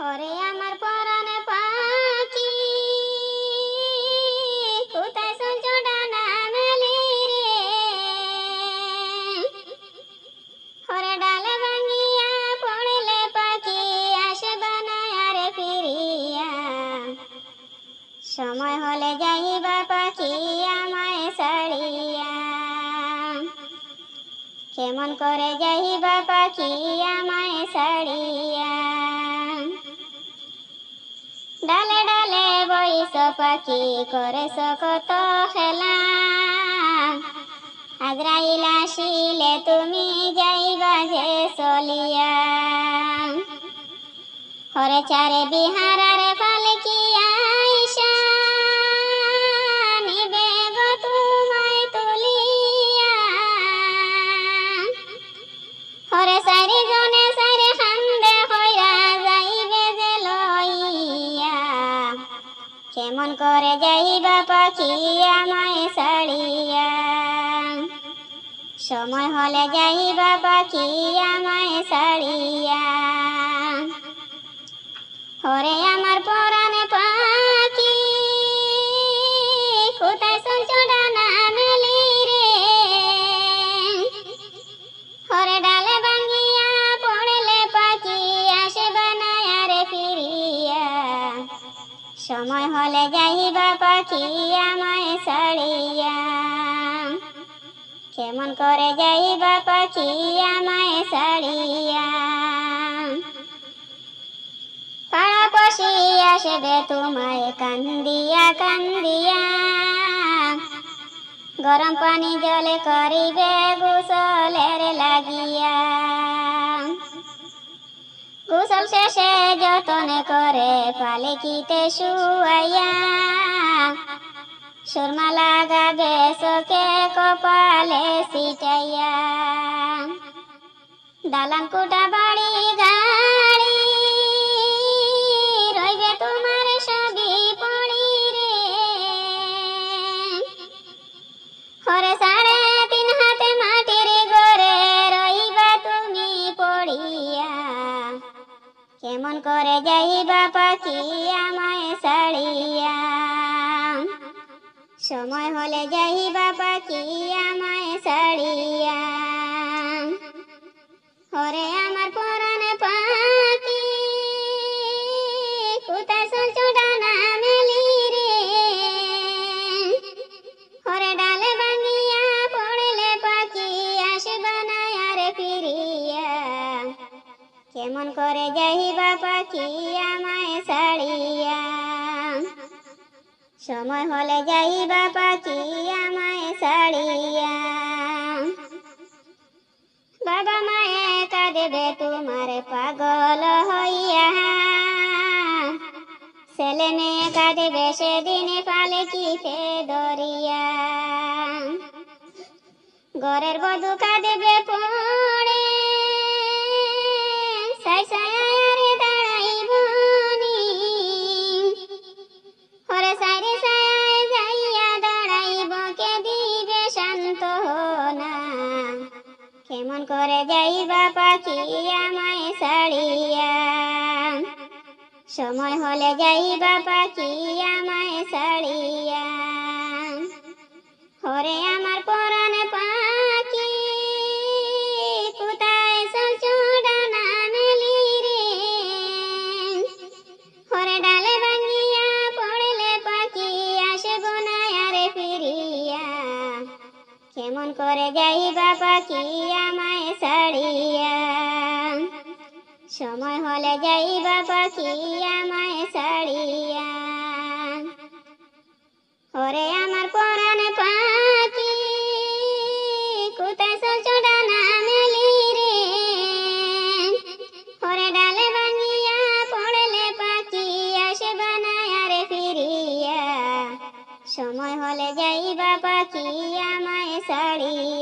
হরে আমার পরাণে পাখি। কোথায় সূর্য ডানা মেলি রে? হরে ডালে ভাঙিয়া পড়লে পাখি আসে বানায় আরে ফিরিয়া। সময় হলে যাইবা পাখি আমায় ছাড়িয়া। কেমন করে যাইবা পাখি আমায় ছাড়িয়া। ডালে ডালে বইস পাখি করে কত খেলা। আজরাইল আসিলে তুমি যাই যে চলিয়া। হরে চারে বিহারারে পালকি কেমন করে যাইবা পাখি আমায় সাড়িয়া সময় হলে যাইবা পাখি আমায় সাড়িয়া হরে আমার পরাণে পাখি পাখি আমায় ছাড়িয়া কেমন করে যাইবা পাখি আমায় ছাড়িয়া পাড়াপড়শি আসবে তোমায় কান্দিয়া কান্দিয়া। গরম পানি জলে করিবে গোসলের লাগিয়া। গোসল শেষে যতন করে পালিকিতে শুয়াইয়া। সুরমা লাগাবে চোখে কপালে সিটাইয়া দালান কোটা কেমন করে যাইবা পাখি আমায় সাড়িয়া সময় হলে যাইবা পাখি আমায় সাড়িয়া হরে কেমন করে যাইবা পাখি আমায় ছাড়িয়া। সময় হলে যাইবা পাখি আমায় ছাড়িয়া। বাবা মায়ে কাঁদবে তোমার পাগল হইয়া। ছেলে মেয়ে কাঁদবে সেদিন পালকিতে দরিয়া। ঘরের বধু কাঁদবে পড়ে কেমন করে যাইবা পাখি আমায় সাড়িয়া সময় হলে যাইবা পাখি আমায় সাড়িয়া হরে আমার পরাণে কেমন করে যাই বাবা, কি আমায় সাড়িয়া সময় হলে যাই বাবা, কি আমায় সাড়িয়া ওরে আমার পরা Sally.